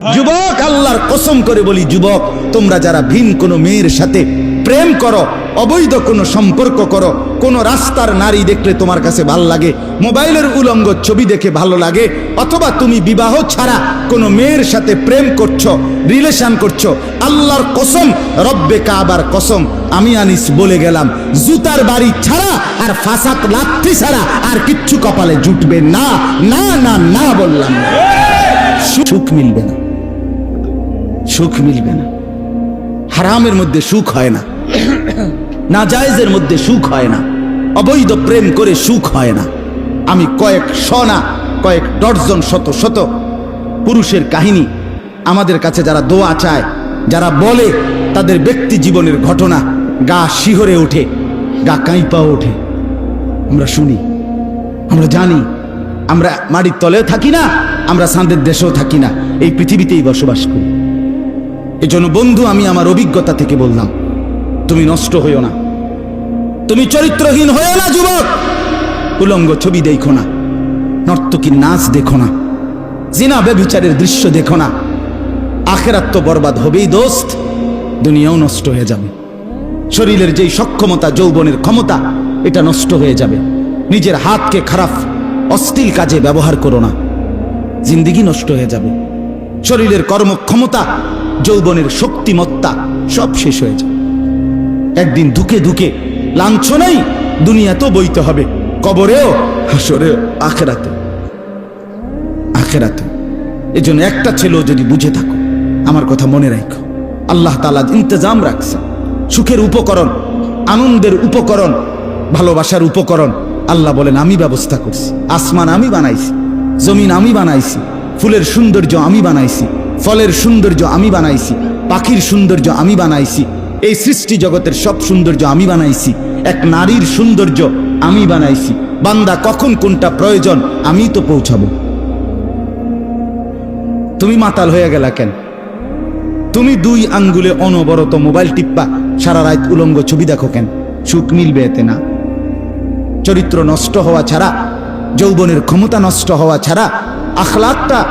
যুবক, আল্লাহর কসম করে বলি, যুবক, তোমরা যারা ভিন কোনো মেয়ের সাথে প্রেম করো, অবৈধ কোনো সম্পর্ক করো, কোনো রাস্তার নারী দেখলে তোমার কাছে ভালো লাগে, মোবাইলের উলঙ্গ ছবি দেখে ভালো লাগে, অথবা তুমি বিবাহ ছাড়া কোনো মেয়ের সাথে প্রেম করছ রিলেশন করছ, আল্লাহর কসম, রব্বে কাবার কসম, আমি আনিস বলে গেলাম, জুতার বাড়ি ছাড়া আর ফাসাক লাথি ছাড়া আর কিচ্ছু কপালে জুটবে না না না না বললাম। সুখ মিলবে না। সুখ মিলবে না। হারামের মধ্যে সুখ হয় না। নাজায়েজের মধ্যে সুখ হয় না। অবৈধ প্রেম করে সুখ হয় না। আমি কয়েক শ না কয়েক ডর্জন, শত শত পুরুষের কাহিনী আমাদের কাছে যারা দোয়া চায়, যারা বলে তাদের ব্যক্তি জীবনের ঘটনা গা শিহরে ওঠে, গা কাঁইপা ওঠে। আমরা শুনি, আমরা জানি, আমরা মাটির তলেও থাকি না, আমরা সাঁদের দেশেও থাকি না, এই পৃথিবীতেই বসবাস করি। এজন্য বন্ধু, আমি আমার অভিজ্ঞতা থেকে বললাম, তুমি নষ্ট হইও না। তুমি চরিত্রহীন হয়েও না, যুবক। উলঙ্গ ছবি দেখো না, নর্তকীর নাচ দেখো না, জিনা বেবিচারের দৃশ্য দেখো না। আখেরাত তো বরবাদ হবেই, দোস্ত। দুনিয়াও নষ্ট হয়ে যাবে। শরীরের যেই সক্ষমতা, যৌবনের ক্ষমতা, এটা নষ্ট হয়ে যাবে। নিজের হাতকে খারাপ, অশ্লীল কাজে ব্যবহার করো না। জিন্দিগি নষ্ট হয়ে যাবে। শরীরের কর্মক্ষমতা যৌবনের শক্তিমত্তা সব শেষ হয়ে যাবে একদিন ধুকে ধুকে, লাঞ্ছনাই দুনিয়াতেও বইতে হবে, কবরেও, হাসরেও আখেরাতে আখেরাতে এই জন্য একটা ছেলেও যদি বুঝে থাকো, আমার কথা মনে রাখো আল্লাহ তালা ইন্তজাম রাখছে সুখের উপকরণ, আনন্দের উপকরণ, ভালোবাসার উপকরণ। আল্লাহ বলেন, আমি ব্যবস্থা করছি। আসমান আমি বানাইছি, জমিন আমি বানাইছি, ফুলের সৌন্দর্য আমি বানাইছি ফলের সৌন্দর্য আমি বানাইছি, পাখির সৌন্দর্য আমি বানাইছি, এই সৃষ্টি জগতের সব সৌন্দর্য আমি বানাইছি, এক নারীর সৌন্দর্য আমি বানাইছি। বান্দা কখন কোনটা প্রয়োজন আমি তো পৌঁছাবো। তুমি মাতাল হয়ে গেলা কেন? তুমি দুই আঙ্গুলে অনবরত মোবাইল টিপ্পা, সারা রাত উলঙ্গ ছবি দেখো কেন? সুখ মিলবে এতে না? চরিত্র নষ্ট হওয়া ছাড়া, যৌবনের ক্ষমতা নষ্ট হওয়া ছাড়া, আখলাকটা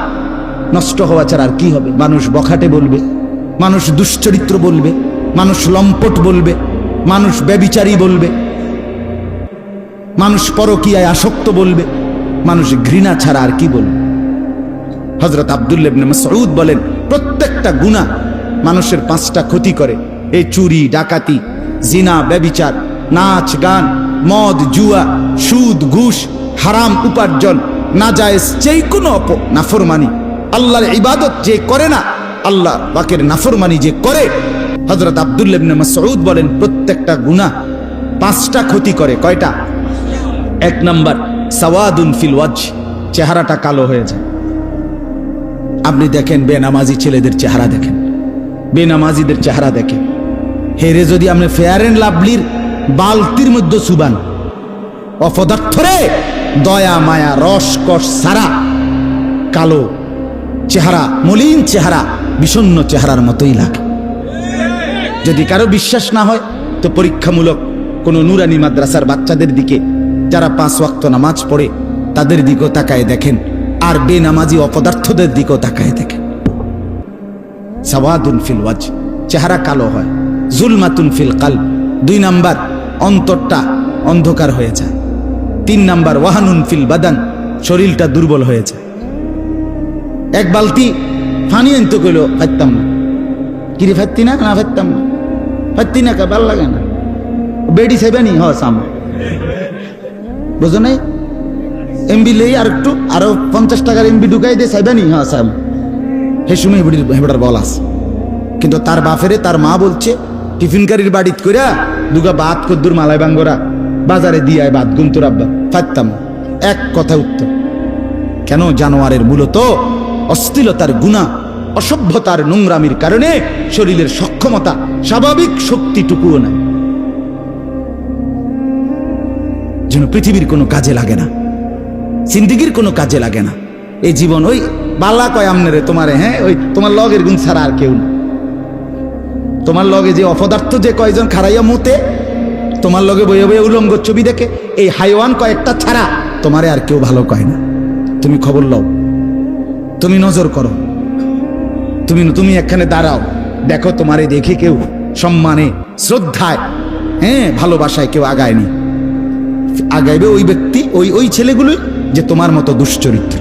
নষ্ট হওয়া ছাড়া আর কি হবে? মানুষ বখাটে বলবে, মানুষ দুশ্চরিত্র বলবে, মানুষ লম্পট বলবে, মানুষ ব্যবিচারী বলবে, মানুষ পরকীয়ায় আসক্ত বলবে, মানুষ ঘৃণা ছাড়া আর কি বলবে? হজরত আবদুল্লেবনে মসউদ বলেন, প্রত্যেকটা গুণা মানুষের পাঁচটা ক্ষতি করে। এই চুরি, ডাকাতি, জিনা, ব্যবিচার, নাচ, গান, মদ, জুয়া, সুদ, ঘুষ, হারাম, উপার্জন, নাজায়েজ যেই কোনো অপ, নাফরমানি। আল্লাহর ইবাদত যে করে না, আল্লাহ বাকের নাফরমানি যে করে হজরত আবদুল্লেবনে মসউদ বলেন, প্রত্যেকটা গুণা পাঁচটা ক্ষতি করে। কয়টা? এক নাম্বার, সাওয়াদুন ফিল ওয়াজ চেহারাটা কালো হয়ে যায়। আপনি দেখেন, বেনামাজি ছেলেদের চেহারা দেখেন। বেনামাজিদের চেহারা দেখেন। হেরে যদি আপনি ফেয়ার অ্যান্ড লাভলির বালতির মধ্যে সুবান অপদার্থরে দয়া, মায়া, রস, কষ, সারা, কালো। চেহারা, মলিন চেহারা, বিষণ্ণ চেহারার মতোই লাগে। যদি কারও বিশ্বাস না হয়, তো পরীক্ষামূলক কোনো নুরানি মাদ্রাসার বাচ্চাদের দিকে যারা পাঁচ ওয়াক্ত নামাজ পড়ে, তাদের দিকেও তাকায় দেখেন, আর বেনামাজি অপদার্থদের দিকেও তাকায় দেখেন। সাওয়াদুন ফিল ওয়াজ, চেহারা কালো হয়, জুলমাতুন ফিল কাল দুই নাম্বার অন্তরটা অন্ধকার হয়ে যায়, তিন নাম্বার ওয়াহানুন ফিল বাদান, শরীরটা দুর্বল হয়ে যায়। এক বালতি ফানি আনতে কইল ফাইতাম না। কিরে ফাইতি না? না ফাইতাম না। ফাত্তি না কা, ভালো লাগে না। বেডি সেবেনি হ, সাম। বুঝো নাই? এমবি লেই আর একটু, আরও পঞ্চাশ টাকার এমবি ঢুকাই দিয়ে সাইবানি হ্যাঁ সাম। হে শুনে হেবড়ির হেবড়ার বল আছে কিন্তু তার বাফেরে তার মা বলছে টিফিন কারির বাড়িত কইরা দুগা বাত কদ্দুর মালাই বাঙ্গরা বাজারে দিয়ে আয় বাদ গুন্তর আব্বা। ফাইতাম এক কথা উত্তর। কেন জানোয়ারের মূলত অস্থিলতার গুণা, অসভ্যতার নোংরামির কারণে শরীরের সক্ষমতা স্বাভাবিক শক্তিটুকুও নাই। যেন পৃথিবীর কোনো কাজে লাগে না, জিন্দিগির কোনো কাজে লাগে না। এই জীবন ওই বাল্লা কয় আমনেরে তোমারে হ্যাঁ? ওই তোমার লগের গুণ ছাড়া আর কেউ না। তোমার লগে যে অপদার্থ যে কয়জন খারাইয়া মতে তোমার লগে বইয়ে বইয়ে উলঙ্গ ছবি দেখে, এই হাইওয়ান কয়েকটা ছাড়া তোমারে আর কেউ ভালো কয় না। তুমি খবর লও। তুমি নজর করো। তুমি তুমি এখানে দাঁড়াও। দেখো তোমারে দেখে কেউ সম্মানে, শ্রদ্ধায় হ্যাঁ ভালোবাসায় কেউ আগায়নি। আগাইবে ওই ব্যক্তি, ওই ওই ছেলেগুলোই যে তোমার মতো দুশ্চরিত্র।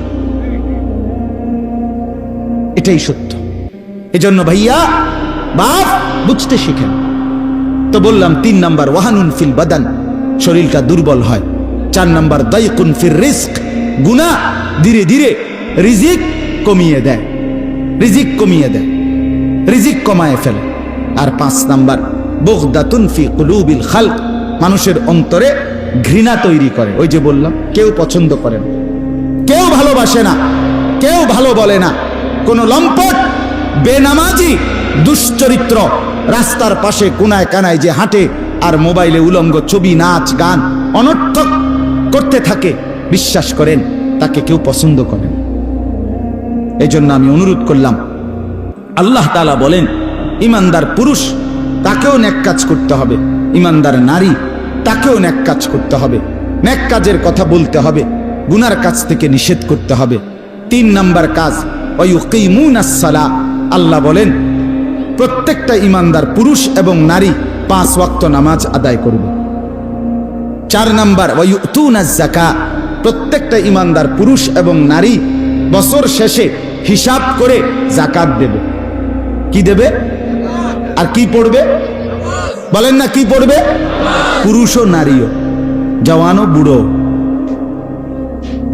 এটাই সত্য। এজন্য ভাইয়া, বাপ, বুঝতে শিখেন। তো বললাম, তিন নাম্বার, ওয়াহানুন ফিল বাদান। শরীরটা দুর্বল হয়। চার নাম্বার, দাইকুন ফির রিস্ক। গুনা ধীরে ধীরে রিজিক কমিয়ে দেয়। রিজিক কমিয়ে দেয়। রিজিক কমায় ফেলে। আর পাঁচ নাম্বার, বগদাতুন ফি কুলুবিল খালক। মানুষের অন্তরে ঘৃণা তৈরি করে। ওই যে বললাম, কেউ পছন্দ করে না। কেউ ভালোবাসে না। কেউ ভালো বলে না। কোনো লম্পট, বেনামাজি, দুশ্চরিত্র রাস্তার পাশে কোনায় কানায় যে হাঁটে আর মোবাইলে উলঙ্গ ছবি, নাচ, গান অনর্থক করতে থাকে, বিশ্বাস করেন, তাকে কেউ পছন্দ করেন এই জন্য আমি অনুরোধ করলাম। আল্লাহ তালা বলেন, ইমানদার পুরুষ, তাকেও ন্যাক কাজ করতে হবে। ইমানদার নারী, তাকেও ন্যাক কাজ করতে হবে। ন্যাক কাজের কথা বলতে হবে, গুনার কাজ থেকে নিষেধ করতে হবে। তিন নাম্বার কাজ সালা। আল্লাহ বলেন, প্রত্যেকটা ইমানদার পুরুষ এবং নারী পাঁচ ওয়াক্ত নামাজ আদায় করবে। চার নাম্বার জাকা প্রত্যেকটা ইমানদার পুরুষ এবং নারী বছর শেষে হিসাব করে জাকাত দেবে। কি দেবে? আর কি পড়বে? বলেন না কি পড়বে? পুরুষ ও নারীও জওয়ানও বুড়ো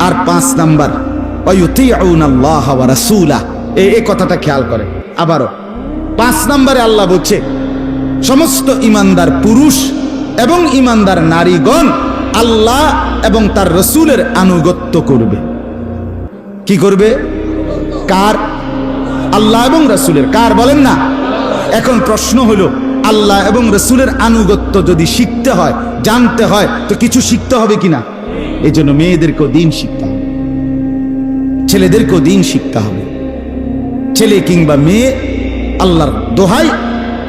আর পাঁচ নাম্বার এই কথাটা খেয়াল করে। আবারও, পাঁচ নাম্বারে আল্লাহ বলছে, সমস্ত ইমানদার পুরুষ এবং ইমানদার নারীগণ আল্লাহ এবং তার রসুলের আনুগত্য করবে। কি করবে? কার? আল্লাহ এবং রসুলের কার বলেন না? এখন প্রশ্ন হলো, আল্লাহ এবং রসুলের আনুগত্য যদি শিখতে হয়, জানতে হয়, তো কিছু শিখতে হবে কিনা? এই জন্য মেয়েদেরকেও দিন শিখতে হবে। ছেলেদেরকেও দিন শিখতে হবে। ছেলে কিংবা মেয়ে, আল্লাহর দোহাই,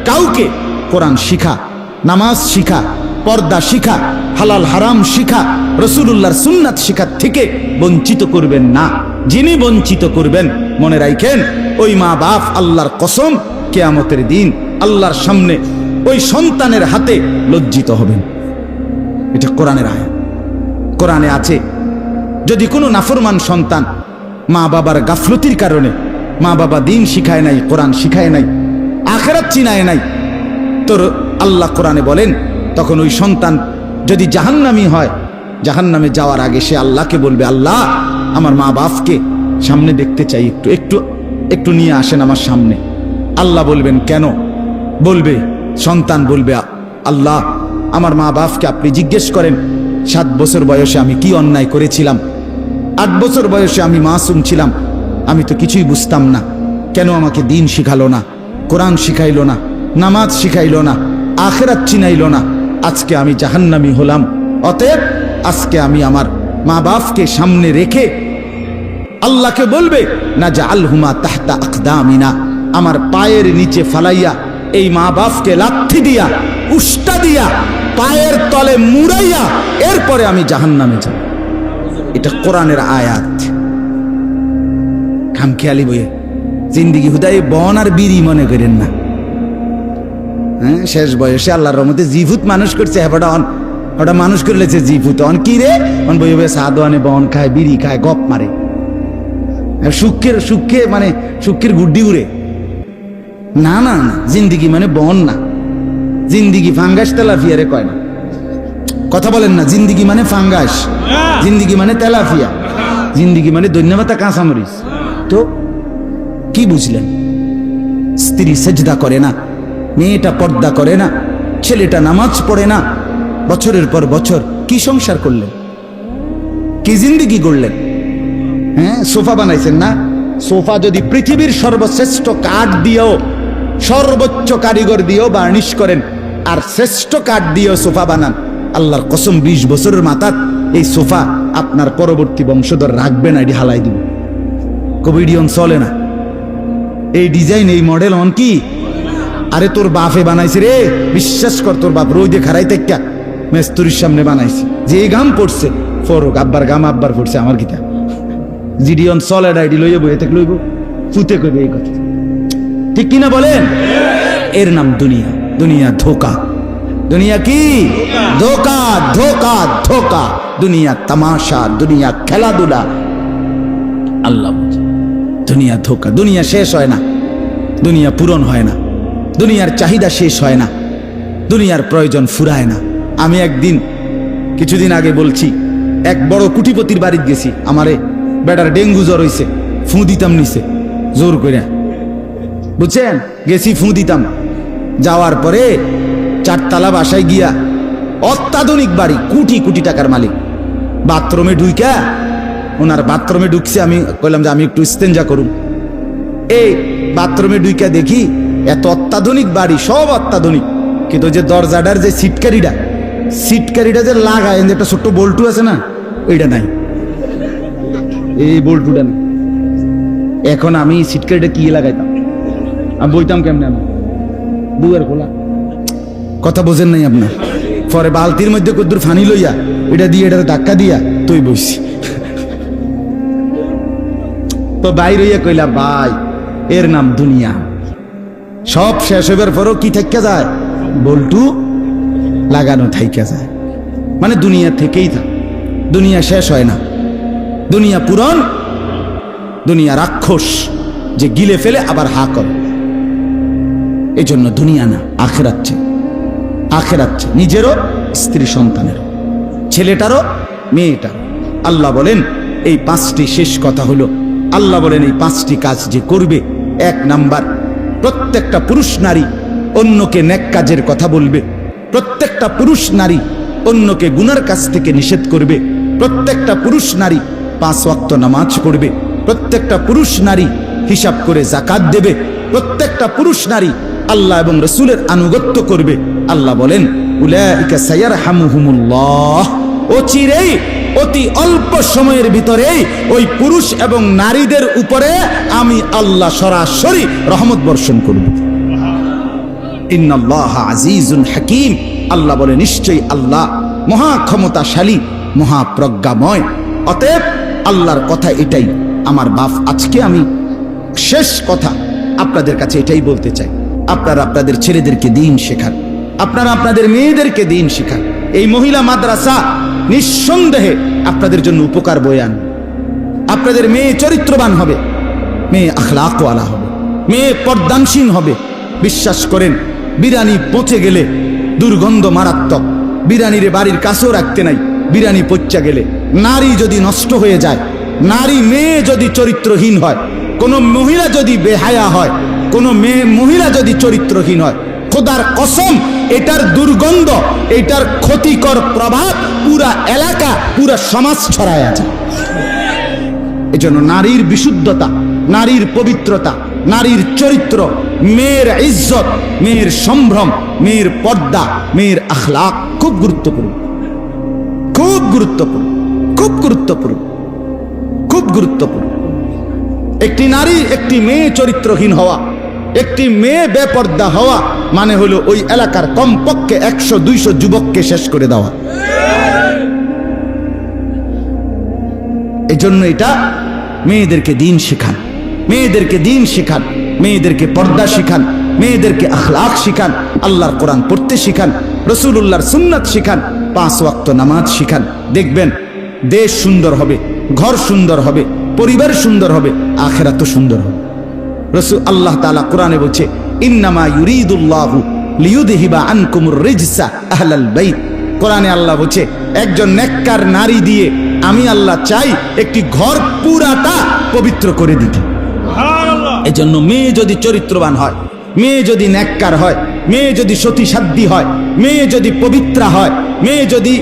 কাউকে কোরআন শিখা, নামাজ শিখা, পর্দা শিখা, হালাল হারাম শিখা রসুল্লাহর সুন্নাত শিখার থেকে বঞ্চিত করবেন না। যিনি বঞ্চিত করবেন মনে রাখেন ওই মা বাপ আল্লাহর কসম, কেয়ামতের দিন আল্লাহর সামনে ওই সন্তানের হাতে লজ্জিত হবেন। এটা কোরআনের আয় কোরআনে আছে, যদি কোনো নাফরমান সন্তান মা বাবার গাফলতির কারণে মা বাবা দিন শিখায় নাই, কোরআন শিখায় নাই, আখেরাত চিনায় নাই তোর আল্লাহ কোরআনে বলেন, তখন ওই সন্তান যদি জাহান্নামি হয়, জাহান্নামে যাওয়ার আগে সে আল্লাহকে বলবে, আল্লাহ, আমার মা বাপকে সামনে দেখতে চাই একটু একটু একটু নিয়ে আসেন আমার সামনে। আল্লাহ বলবেন, কেন? বলবে, সন্তান বলবে, আল্লাহ, আমার মা বাপকে আপনি জিজ্ঞেস করেন, সাত বছর বয়সে আমি কি অন্যায় করেছিলাম? আট বছর বয়সে আমি মাসুম ছিলাম। আমি তো কিছুই বুঝতাম না। কেন আমাকে দিন শিখালো না? কোরআন শিখাইলো না? নামাজ শিখাইলো না? আখেরাত চিনাইল না? আজকে আমি জাহান্নামি হলাম। অতএব, আজকে আমি আমার মা বাপকে সামনে রেখে আল্লাহকে বলবে, না যে আলহুমা তাহতা আখদামিনা আমার পায়ের নিচে ফালাইয়া, এই মা বাপকে লাথি দিয়া, উষ্টা দিয়া, পায়ের তলে মুড়াইয়া, এরপরে আমি জাহান্নামে যাব। এটা কোরআনের আয়াত। খামখেয়ালি বইয়ে, জিন্দিগি হুদাই বন আর বিড়ি মনে করেন না। হ্যাঁ শেষ বয়সে আল্লাহর রহমতে জিভুত মানুষ করছে হ্যাঁ অন ওটা মানুষ করলেছে জিভুত। অন কি রে? অন বই বই সাদো আনে বন খায়, বিড়ি খায়, গপ মারে। সুখের সুখে মানে সুখের গুড্ডি উড়ে। না না না, জিন্দিগি মানে বন না। জিন্দিগি ফাঙ্গাস তেলাফিয়ারে কয় না। কথা বলেন না, জিন্দিগি মানে ফাঙ্গাস। জিন্দিগি মানে তেলাফিয়া। জিন্দিগি মানে ধন্যবাদা কাঁচামরিচ। তো কি বুঝলেন? স্ত্রী সেজদা করে না, মেয়েটা পর্দা করে না, ছেলেটা নামাজ পড়ে না। বছরের পর বছর কি সংসার করলেন? কি জিন্দিগি গড়লেন? হ্যাঁ সোফা বানাইছেন না? সোফা যদি পৃথিবীর সর্বশ্রেষ্ঠ কাঠ দিয়েও, সর্বোচ্চ কারিগর দিয়েও বার্নিশ করেন, আর শ্রেষ্ঠ কাঠ দিয়েও সোফা বানান, আল্লাহর কসম বিশ বছরের মাথাত এই সোফা আপনার পরবর্তী বংশধর রাখবে না, এটি হালাই দিব। কবিডিয়ন চলে না। এই ডিজাইন, এই মডেল অন কি? আরে তোর বাপে বানাইছে রে, বিশ্বাস কর তোর বাপ রোদে খারাই তেকা মেস্তুরির সামনে বানাইছে। যে গাম পড়ছে, ফরক, আব্বার গাম আব্বার পড়ছে, আমার গীতা জিডিয়ন চলে ডাইডি লইব থেকে লইব ফুতে কইবে এই কথা। ঠিক কিনা বলেন? এর নাম দুনিয়া। দুনিয়া ধোকা। দুনিয়া কি? ধোকা ধোকা ধোকা। দুনিয়া তামাশা, দুনিয়া খেলাধুলা। আল্লাহ দুনিয়া ধোকা। দুনিয়া শেষ হয় না। দুনিয়া পূরণ হয় না। দুনিয়ার চাহিদা শেষ হয় না। দুনিয়ার প্রয়োজন ফুরায় না। আমি একদিন, কিছুদিন আগে বলছি, এক বড় কুটিপতির বাড়িতে গেছি। আমারে বেটার ডেঙ্গু জ্বর হইছে, ফু দিতাম নিছে জোর করে বুঝছেন? গেছি ফু দিতাম। যাওয়ার পরে চারতলা বাসায় গিয়া অত্যাধুনিক বাড়ি, কোটি কোটি টাকার মালিক। বাথরুমে ঢুইকা, ওনার বাথরুমে ঢুকছে, আমি কইলাম যে আমি একটু স্তেঞ্জা করুন এই বাথরুমে ঢুইকা দেখি এত অত্যাধুনিক বাড়ি, সব অত্যাধুনিক। কিন্তু যে দরজাটার যে সিটকারিটা সিটকারিটা যে লাগায়, যে একটা ছোট্ট বল্টু আছে না, ওইটা নাই। এই এখন আমি সিটকারিটা কি লাগাইতাম? আমি বইতাম কেমনে আমি? বুয়ের খোলা। কথা বোঝেন নাই আপনার পরে বালতির মধ্যে কদ্দুর ফানি লইয়া এটা দিয়ে এটা ধাক্কা দিয়া তুই বইছি। তো বাইর হইয়া কইলা ভাই এর নাম দুনিয়া। সব শেষ হইবার পরও কি থাইকা যায়? বল্টু লাগানো থাইকা যায়। মানে দুনিয়া থেকেই থাক। দুনিয়া শেষ হয় না। দুনিয়া পূরণ, দুনিয়া রাক্ষস যে গিলে ফেলে আবার হা করে। এই জন্য দুনিয়া না আখেরাচ্ছে আখেরাচ্ছে নিজেরও, স্ত্রী সন্তানের ছেলেটারও, মেয়েটারও। আল্লাহ বলেন, এই পাঁচটি শেষ কথা হলো, আল্লাহ বলেন এই পাঁচটি কাজ যে করবে, এক নাম্বার, প্রত্যেকটা পুরুষ নারী অন্যকে নেক কাজের কথা বলবে, প্রত্যেকটা পুরুষ নারী অন্যকে গুনার কাছ থেকে নিষেধ করবে, প্রত্যেকটা পুরুষ নারী পাঁচ ওয়াক্ত নামাজ পড়বে। প্রত্যেকটা পুরুষ নারী হিসাব করে জাকাত দেবে। প্রত্যেকটা পুরুষ নারী আল্লাহ এবং রসুলের আনুগত্য করবে। আল্লাহ বলেন অচিরেই অতি অল্প সময়ের ভিতরে ওই পুরুষ এবং নারীদের উপরে আমি আল্লাহ সরাসরি রহমত বর্ষণ করব। ইন্নাল্লাহ হাকিম। আল্লাহ বলে, নিশ্চয়ই আল্লাহ মহা ক্ষমতাশালী, মহাপ্রজ্ঞাময়। অতএব আল্লাহর কথা এটাই। আমার বাপ, আজকে আমি শেষ কথা আপনাদের কাছে এটাই বলতে চাই। আপনারা আপনাদের ছেলেদেরকে দিন শেখান। আপনারা আপনাদের মেয়েদেরকে দিন শেখান। এই মহিলা মাদ্রাসা নিঃসন্দেহে আপনাদের জন্য উপকার বয়ে আন আপনাদের মেয়ে চরিত্রবান হবে। মেয়ে আখলাকওয়ালা হবে। মেয়ে পর্দানসীন হবে। বিশ্বাস করেন, বিরানি পচে গেলে দুর্গন্ধ মারাত্মক। বিরানিরে বাড়ির কাছেও রাখতে নাই। বিরানি পচ্চা গেলে। নারী যদি নষ্ট হয়ে যায়, নারী মেয়ে যদি চরিত্রহীন হয়, কোনো মহিলা যদি বেহায়া হয়, কোনো মেয়ে মহিলা যদি চরিত্রহীন হয়, খোদার কসম, এটার দুর্গন্ধ, এটার ক্ষতিকর প্রভাব পুরা এলাকা, পুরা সমাজ ছড়ায় আছে। এজন্য নারীর বিশুদ্ধতা, নারীর পবিত্রতা, নারীর চরিত্র, মেয়ের ইজ্জত, মেয়ের সম্ভ্রম, মেয়ের পর্দা, মেয়ের আখলাক খুব গুরুত্বপূর্ণ। খুব গুরুত্বপূর্ণ খুব গুরুত্বপূর্ণ খুব গুরুত্বপূর্ণ। একটি নারী একটি মেয়ে চরিত্রহীন হওয়া, একটি মেয়ে বেপর্দা হওয়া মানে হলো ওই এলাকার কমপক্ষে একশো, দুইশো যুবককে শেষ করে দেওয়া। এই জন্য এটা মেয়েদেরকে দিন শেখান, মেয়েদেরকে দিন শেখান, মেয়েদেরকে পর্দা শেখান, মেয়েদেরকে আখলাক শিখান, আল্লাহর কোরআন পড়তে শিখান রসুল্লাহর সুন্নাত শিখান পাঁচ ওয়াক্ত নামাজ শিখান। দেখবেন দেশ সুন্দর হবে ঘর সুন্দর হবে পরিবার সুন্দর হবে আখেরা তো সুন্দর হবে। রসুল আল্লাহ তালা কোরআনে বলছে ইন্নামা ইউরিদুল্লাহু লিউদহিবা আনকুমুর রিজসা আহলাল বাইত। কোরআনে আল্লাহ বলছে একজন নেককার নারী দিয়ে আমি আল্লাহ চাই একটি ঘর পুরাটা পবিত্র করে দিতে। এজন্য মেয়ে যদি চরিত্রবান হয় মেয়ে যদি ন্যাক্কার হয় মেয়ে যদি সতী সাধ্যী হয়, মেয়ে যদি পবিত্রা হয়, মেয়ে যদি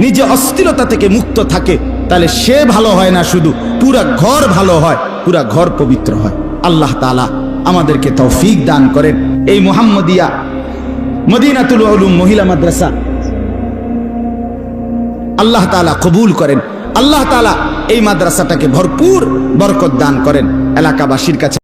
নিজে অস্থিরতা থেকে মুক্ত থাকে, তাহলে সে ভালো হয় না শুধু, পুরা ঘর ভালো হয়, পুরা ঘর পবিত্র হয়। আল্লাহ তালা আমাদেরকে তৌফিক দান করেন। এই মোহাম্মদিয়া মদিনাতুল উলুম মহিলা মাদ্রাসা আল্লাহ তালা কবুল করেন। আল্লাহ তালা এই মাদ্রাসাটাকে ভরপুর বরকত দান করেন। এলাকাবাসীর কাছে